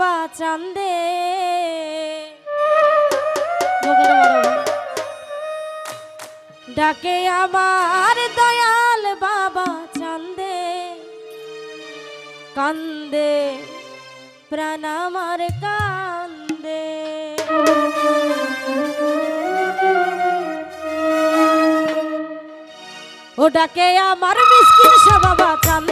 বাবা চান্দে। ডাকে আমার দয়াল বাবা চান্দে। কান্দে, প্রাণ আমার কান্দে। ও ডাকে আমার মিষ্টি সবাবা চান্দে।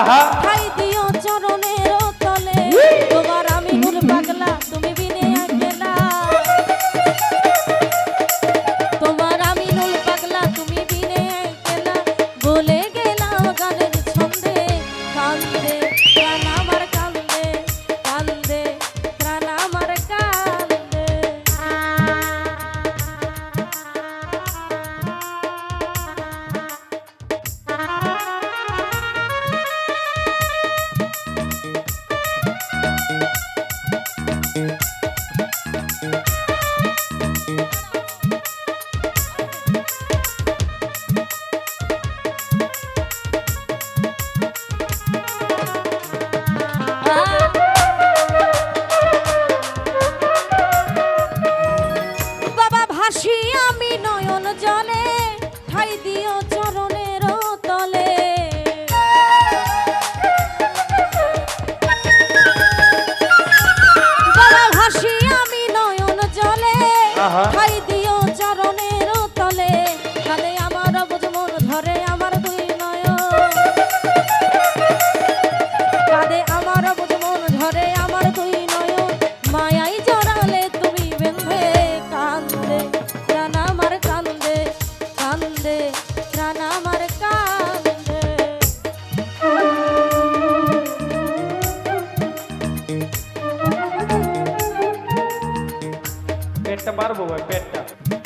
আহা। our better.